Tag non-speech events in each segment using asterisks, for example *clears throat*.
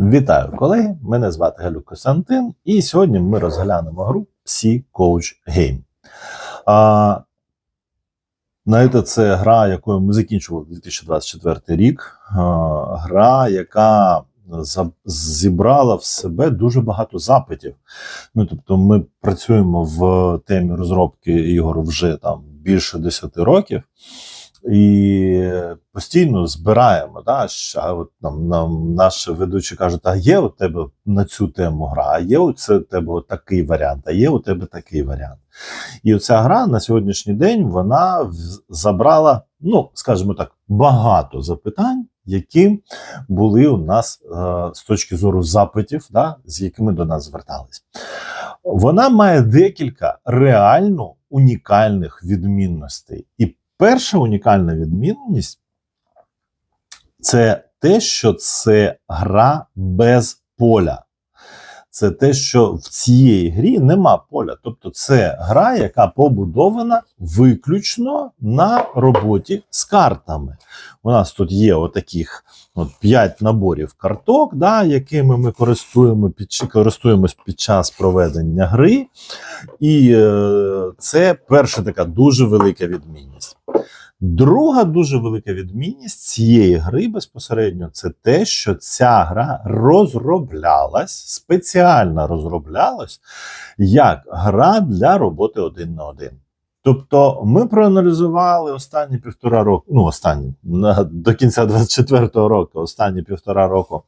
Вітаю, колеги! Мене звати Галюк Костянтин, і сьогодні ми розглянемо гру Psy Coach Game. А, знаєте, це гра, якою ми закінчували 2024 рік. А, гра, яка зібрала в себе дуже багато запитів. Ну, тобто, ми працюємо в темі розробки ігор вже там більше 10 років. І постійно збираємо. Да? А от нам, нам наші ведучі кажуть, а є у тебе на цю тему гра, а є у тебе такий варіант, а є у тебе такий варіант. І оця гра на сьогоднішній день вона забрала, ну, скажімо так, багато запитань, які були у нас е, з точки зору запитів, да, з якими до нас звертались. Вона має декілька реально унікальних відмінностей. І перша унікальна відмінність це те, що це гра без поля. Це те, що в цієї грі нема поля. Тобто, це гра, яка побудована виключно на роботі з картами. У нас тут є отаких от 5 наборів карток, да, якими ми користуємо під, користуємось під час проведення гри. І е, це перша така дуже велика відмінність. Друга дуже велика відмінність цієї гри безпосередньо це те, що ця гра розроблялась, спеціально розроблялась як гра для роботи один на один. Тобто ми проаналізували останні півтора року, ну останні до кінця 24-го року, останні півтора року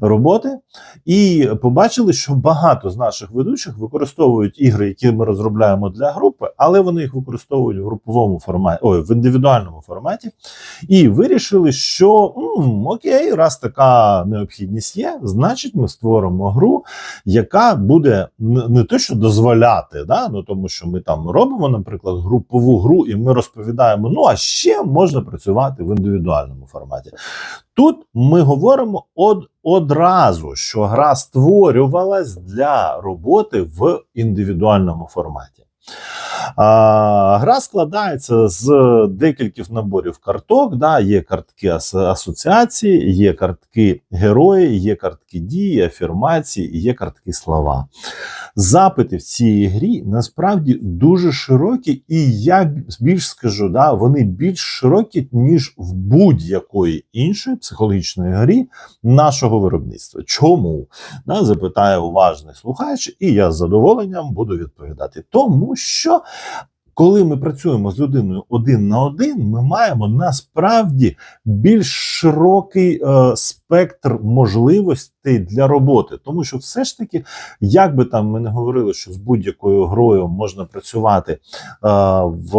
роботи, і побачили, що багато з наших ведучих використовують ігри, які ми розробляємо для групи, але вони їх використовують в груповому форматі, ой, в індивідуальному форматі, і вирішили, що м, окей, раз така необхідність є, значить ми створимо гру, яка буде не те, що дозволяти, да? ну тому що ми там робимо, наприклад, групову гру, і ми розповідаємо: ну а ще можна працювати в індивідуальному форматі. Тут ми говоримо од, одразу, що гра створювалась для роботи в індивідуальному форматі. А, гра складається з декількох наборів карток. Да, є картки ас- асоціації, є картки герої, є картки дії, афірмації, є картки слова. Запити в цій грі насправді дуже широкі, і я більш скажу, да, вони більш широкі, ніж в будь-якої іншої психологічної грі нашого виробництва. Чому? Да, запитає уважний слухач, і я з задоволенням буду відповідати. Тому що. Коли ми працюємо з людиною один на один, ми маємо насправді більш широкий е, спектр можливостей для роботи, тому що все ж таки, як би там ми не говорили, що з будь-якою грою можна працювати е, в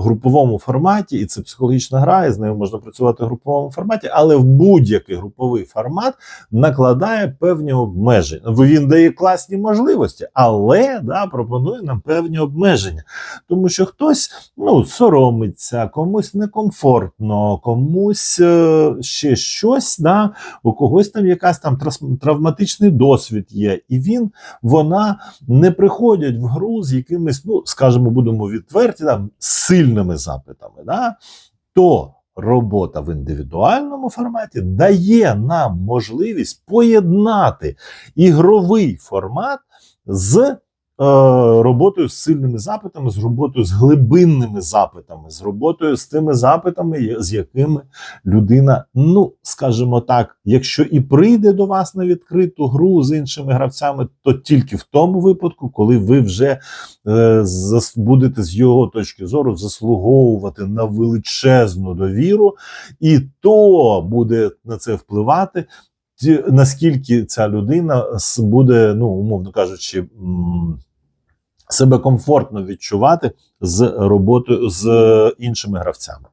груповому форматі, і це психологічна гра, і з нею можна працювати в груповому форматі, але в будь-який груповий формат накладає певні обмеження. Він дає класні можливості, але да, пропонує нам певні обмеження. Тому що хтось ну, соромиться, комусь некомфортно, комусь е, ще щось, да, у когось там якась там травматичний досвід є, і він, вона не приходять в гру з якимись, ну, скажімо, будемо відверті, там, сильними запитами. Да? То робота в індивідуальному форматі дає нам можливість поєднати ігровий формат з роботою з сильними запитами, з роботою з глибинними запитами, з роботою з тими запитами, з якими людина, ну скажімо так, якщо і прийде до вас на відкриту гру з іншими гравцями, то тільки в тому випадку, коли ви вже е, будете з його точки зору заслуговувати на величезну довіру, і то буде на це впливати. Наскільки ця людина буде, ну умовно кажучи, себе комфортно відчувати з роботою з іншими гравцями.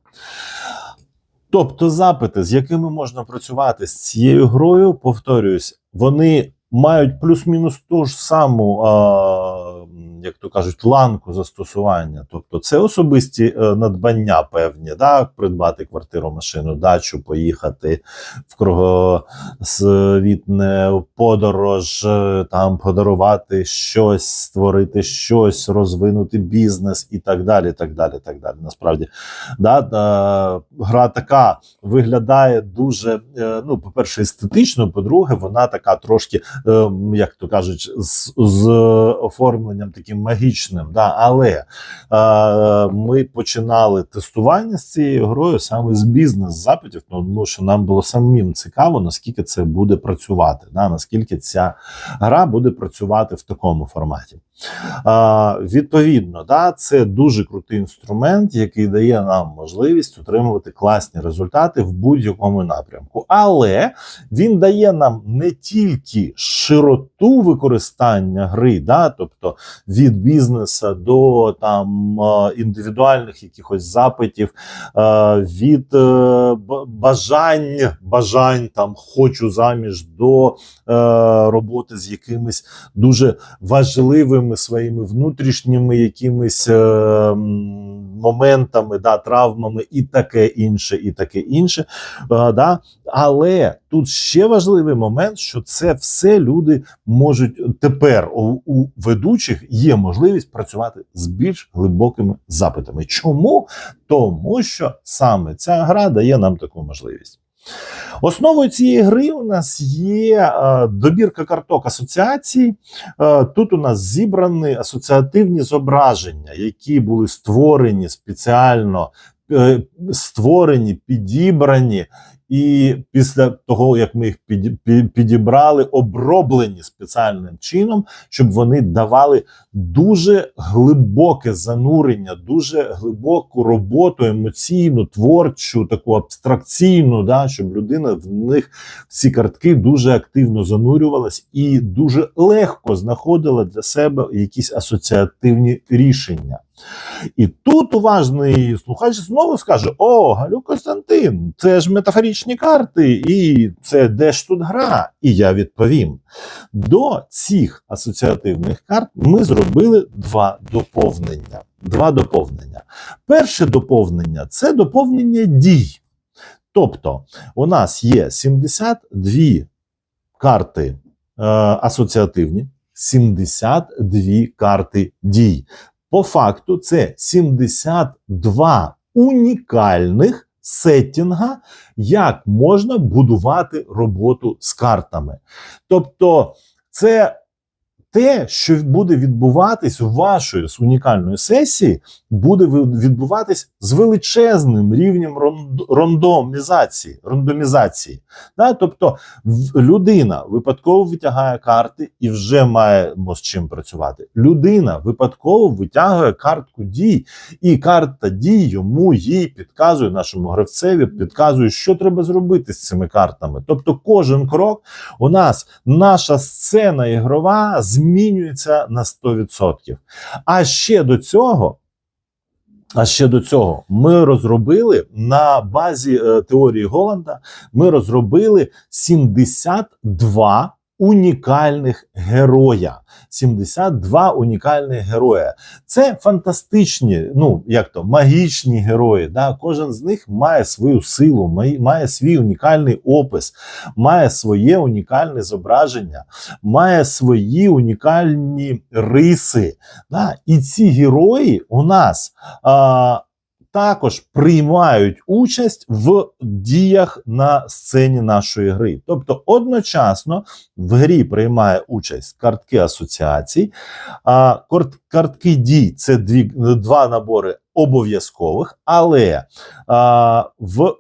Тобто запити, з якими можна працювати з цією грою, повторююсь, вони мають плюс-мінус ту ж саму, а, як то кажуть, ланку застосування. Тобто це особисті е, надбання певні, да, придбати квартиру, машину, дачу, поїхати в кругосвітне подорож, е, там подарувати щось, створити щось, розвинути бізнес і так далі. так далі, так далі. Насправді, да, гра така виглядає дуже, е, ну, по-перше, естетично, по-друге, вона така трошки, е, як то кажуть, з, з оформленням таким магічним. Да, але е, ми починали тестування з цією грою саме з бізнес-запитів, тому що нам було самим цікаво, наскільки це буде працювати, да, наскільки ця гра буде працювати в такому форматі. А, Відповідно, да, це дуже крутий інструмент, який дає нам можливість отримувати класні результати в будь-якому напрямку. Але він дає нам не тільки широту використання гри, да, тобто від бізнесу до там е, індивідуальних якихось запитів, е, від е, бажань, бажань там хочу заміж до роботи з якимись дуже важливими своїми внутрішніми якимись моментами, да, травмами і таке інше, і таке інше. Да. Але тут ще важливий момент, що це все люди можуть тепер у, у ведучих є можливість працювати з більш глибокими запитами. Чому? Тому що саме ця гра дає нам таку можливість. Основою цієї гри у нас є е, добірка карток асоціацій. Е, тут у нас зібрані асоціативні зображення, які були створені спеціально, е, створені, підібрані. І після того, як ми їх підібрали, оброблені спеціальним чином, щоб вони давали дуже глибоке занурення, дуже глибоку роботу, емоційну, творчу, таку абстракційну, да, щоб людина в них в ці картки дуже активно занурювалась і дуже легко знаходила для себе якісь асоціативні рішення. І тут уважний слухач знову скаже: О, Галю Костянтин, це ж метафорічні карти, і це де ж тут гра? І я відповім: до цих асоціативних карт ми зробили два доповнення. Два доповнення. Перше доповнення це доповнення дій. Тобто, у нас є 72 карти е, асоціативні, 72 карти дій. По факту, це 72 унікальних сеттінга, як можна будувати роботу з картами. Тобто, це те, що буде відбуватись у вашої з унікальної сесії, буде відбуватись з величезним рівнем рандомізації. рандомізації. Да? Тобто людина випадково витягає карти і вже має з чим працювати. Людина випадково витягує картку дій, і карта дій йому їй підказує нашому гравцеві, підказує, що треба зробити з цими картами. Тобто, кожен крок у нас наша сцена ігрова змінюється на 100%. А ще до цього. А ще до цього ми розробили на базі е, теорії Голланда. Ми розробили 72 унікальних героя. 72 унікальних героя. Це фантастичні, ну як то магічні герої. Да? Кожен з них має свою силу, має- свій унікальний опис, має своє унікальне зображення, має свої унікальні риси. Да? І ці герої у нас. А, також приймають участь в діях на сцені нашої гри. Тобто, одночасно в грі приймає участь картки асоціацій, а картки дій це дві, два набори обов'язкових, але а, в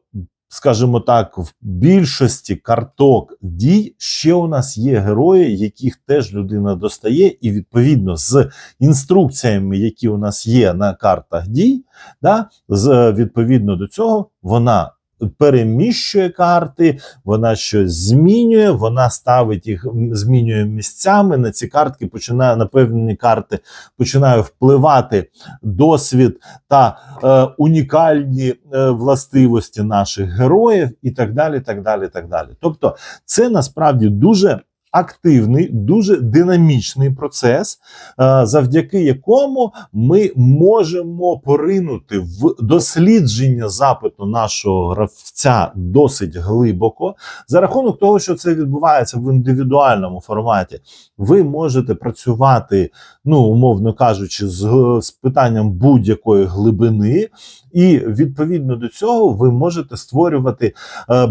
скажімо так, в більшості карток дій ще у нас є герої, яких теж людина достає, і відповідно з інструкціями, які у нас є на картах дій, да, з, відповідно до цього вона переміщує карти, вона щось змінює, вона ставить їх, змінює місцями. На ці картки починає на певні карти починає впливати досвід та е, унікальні е, властивості наших героїв, і так далі. так далі, так далі. Тобто, це насправді дуже активний, дуже динамічний процес, е, завдяки якому ми можемо поринути в дослідження запиту нашого гравця досить глибоко. За рахунок того, що це відбувається в індивідуальному форматі, ви можете працювати, ну умовно кажучи, з, з питанням будь-якої глибини, і відповідно до цього ви можете створювати е,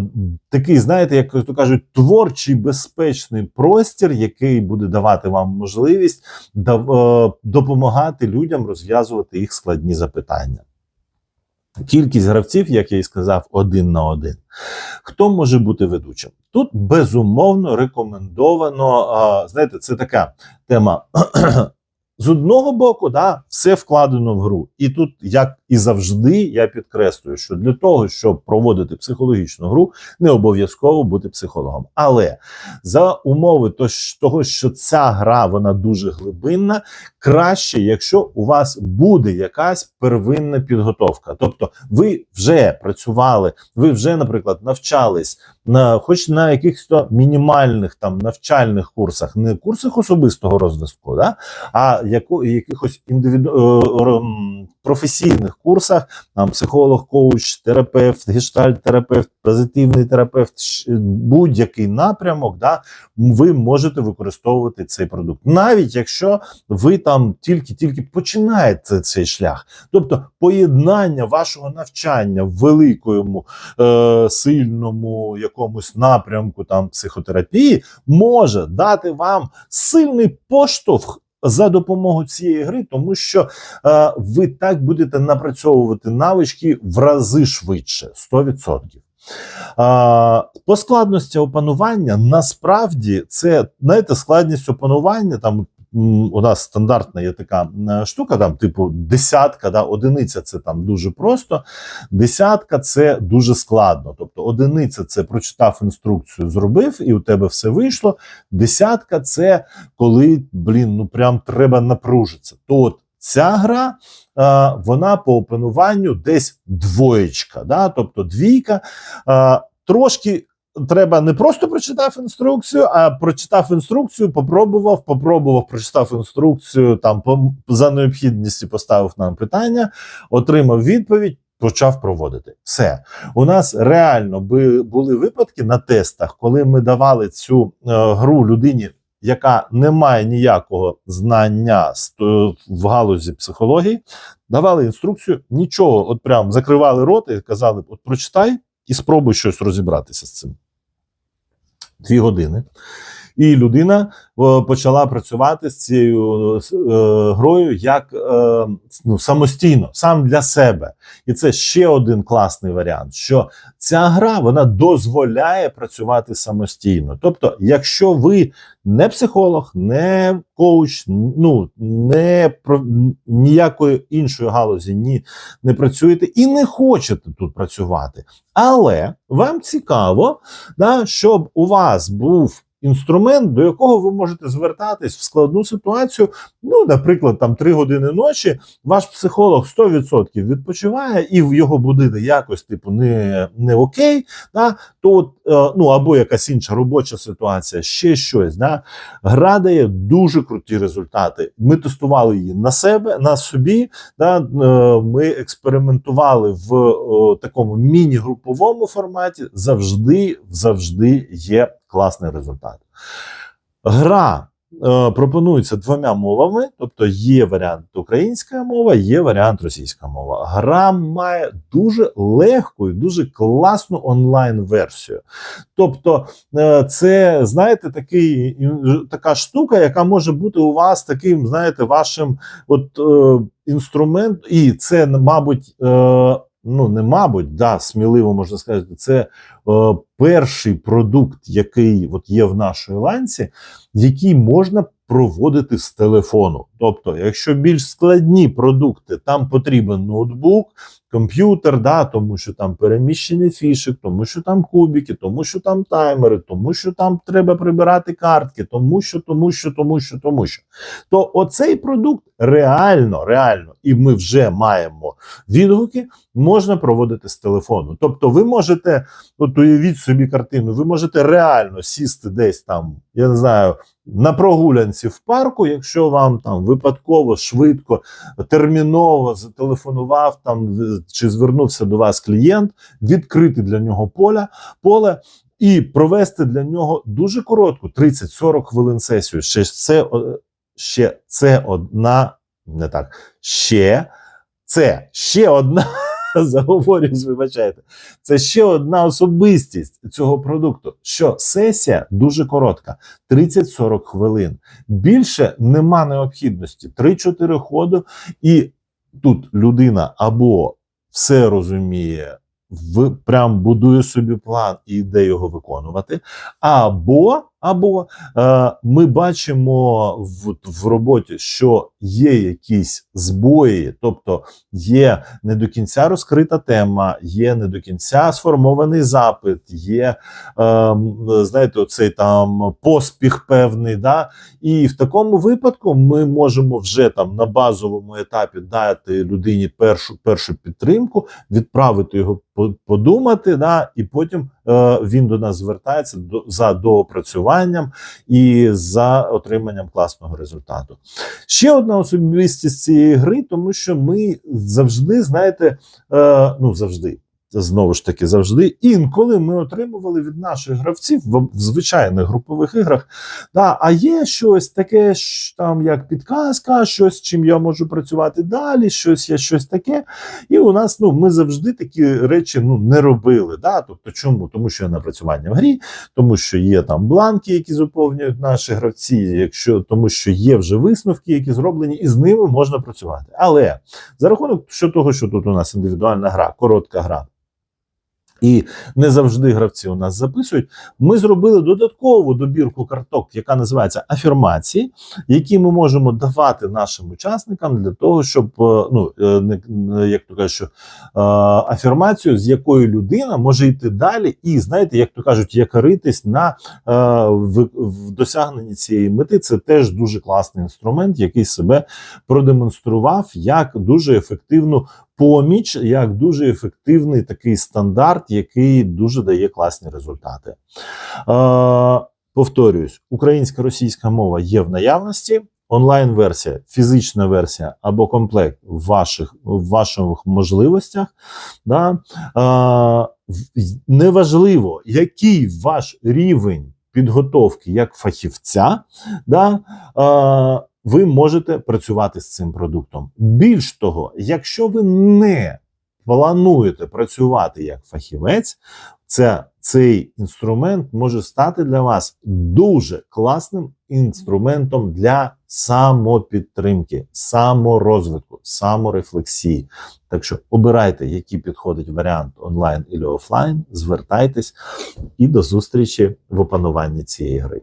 такий, знаєте, як то кажуть, творчий безпечний простір, який буде давати вам можливість е, допомагати людям розв'язувати їх складні запитання. Кількість гравців, як я і сказав, один на один. Хто може бути ведучим? Тут безумовно рекомендовано. а, Знаєте, це така тема. *clears throat* З одного боку, да, все вкладено в гру. І тут, як і завжди, я підкреслюю, що для того, щоб проводити психологічну гру, не обов'язково бути психологом. Але за умови того, що ця гра вона дуже глибинна, краще, якщо у вас буде якась первинна підготовка. Тобто, ви вже працювали, ви вже, наприклад, навчались на хоч на якихось то мінімальних там навчальних курсах, не курсах особистого розвитку, да, а яко, якихось індивіду... професійних курсах, там психолог, коуч, терапевт, гештальт-терапевт, позитивний терапевт, будь-який напрямок, да, ви можете використовувати цей продукт, навіть якщо ви там тільки-тільки починаєте цей шлях. Тобто поєднання вашого навчання в великому е, сильному якомусь напрямку там психотерапії може дати вам сильний поштовх. За допомогою цієї гри, тому що е, ви так будете напрацьовувати навички в рази швидше 100%. А, по складності опанування насправді це знаєте, складність опанування там. У нас стандартна є така е, штука, там, типу, десятка, да, одиниця це там дуже просто, десятка це дуже складно. Тобто, одиниця це прочитав інструкцію, зробив, і у тебе все вийшло. Десятка це коли, блін, ну прям треба напружитися. То от ця гра, е, вона по опануванню десь двоєчка, да? тобто двійка. Е, трошки треба не просто прочитав інструкцію, а прочитав інструкцію, попробував, попробував, прочитав інструкцію, там по, за необхідністю поставив нам питання, отримав відповідь. Почав проводити все. У нас реально були випадки на тестах, коли ми давали цю е, гру людині, яка не має ніякого знання е, в галузі психології, давали інструкцію, нічого, от прям закривали рот і казали: от прочитай і спробуй щось розібратися з цим. Дві години. І людина почала працювати з цією е, грою як е, ну, самостійно, сам для себе. І це ще один класний варіант, що ця гра вона дозволяє працювати самостійно. Тобто, якщо ви не психолог, не коуч, ну не про ніякої іншої галузі ні, не працюєте і не хочете тут працювати, але вам цікаво, да, щоб у вас був інструмент, до якого ви можете звертатись в складну ситуацію. Ну, наприклад, там 3 години ночі ваш психолог 100% відпочиває, і в його будини якось типу не, не окей. Да, то от, е, ну або якась інша робоча ситуація, ще щось. Да, гра дає дуже круті результати. Ми тестували її на себе, на собі. Да, е, ми експериментували в о, такому міні-груповому форматі. Завжди, завжди є класний результат. Гра е, пропонується двома мовами, тобто є варіант українська мова, є варіант російська мова. Гра має дуже легку і дуже класну онлайн-версію. Тобто, е, це, знаєте, такий, така штука, яка може бути у вас таким, знаєте, вашим от, е, інструмент, і це, мабуть, е, ну не мабуть, да, сміливо можна сказати, це е, перший продукт, який от є в нашій ланці, який можна проводити з телефону. Тобто, якщо більш складні продукти, там потрібен ноутбук, комп'ютер, да, тому що там переміщення фішек, тому що там кубики, тому що там таймери, тому що там треба прибирати картки, тому що, тому що, тому що, тому що. То оцей продукт реально, реально, і ми вже маємо відгуки, можна проводити з телефону. Тобто, ви можете, от уявіть собі картину, ви можете реально сісти десь там, я не знаю, на прогулянці в парку, якщо вам там випадково, швидко, терміново зателефонував там чи звернувся до вас клієнт, відкрити для нього поля, поле. І провести для нього дуже коротку 30-40 хвилин сесію. Ще це ще це одна, не так. Ще це ще одна. *laughs* Заговорюсь, вибачайте. Це ще одна особистість цього продукту. Що сесія дуже коротка, 30-40 хвилин. Більше нема необхідності. 3-4 ходу, і тут людина або все розуміє, в, прям будує собі план і йде його виконувати. Або, або е, ми бачимо в, в роботі, що є якісь збої, тобто є не до кінця розкрита тема, є не до кінця сформований запит, є е, знаєте, оцей там поспіх певний. Да? І в такому випадку ми можемо вже там на базовому етапі дати людині першу першу підтримку, відправити його подумати, да? і потім е, він до нас звертається до, за доопрацюванням і за отриманням класного результату. Ще одна особливість цієї гри, тому що ми завжди, знаєте, е, ну завжди. Знову ж таки, завжди інколи ми отримували від наших гравців в, звичайних групових іграх. Да, а є щось таке, там як підказка, щось, чим я можу працювати далі, щось є щось таке. І у нас ну ми завжди такі речі ну не робили. Да? Тобто, чому? Тому що є напрацювання в грі, тому що є там бланки, які заповнюють наші гравці, якщо тому, що є вже висновки, які зроблені, і з ними можна працювати. Але за рахунок того, що тут у нас індивідуальна гра, коротка гра. І не завжди гравці у нас записують. Ми зробили додаткову добірку карток, яка називається афірмації, які ми можемо давати нашим учасникам для того, щоб е, ну е, як то кажуть, що е, афірмацію, з якою людина може йти далі, і знаєте, як то кажуть, якоритись на в, в досягненні цієї мети. Це теж дуже класний інструмент, який себе продемонстрував як дуже ефективну поміч, як дуже ефективний такий стандарт, який дуже дає класні результати. Е, повторююсь, українська російська мова є в наявності. Онлайн-версія, фізична версія або комплект в ваших, в ваших можливостях. Да? Е, неважливо, який ваш рівень підготовки як фахівця, да? е, ви можете працювати з цим продуктом. Більш того, якщо ви не плануєте працювати як фахівець, це, цей інструмент може стати для вас дуже класним інструментом для самопідтримки, саморозвитку, саморефлексії. Так що обирайте, який підходить варіант онлайн і офлайн, звертайтесь і до зустрічі в опануванні цієї гри.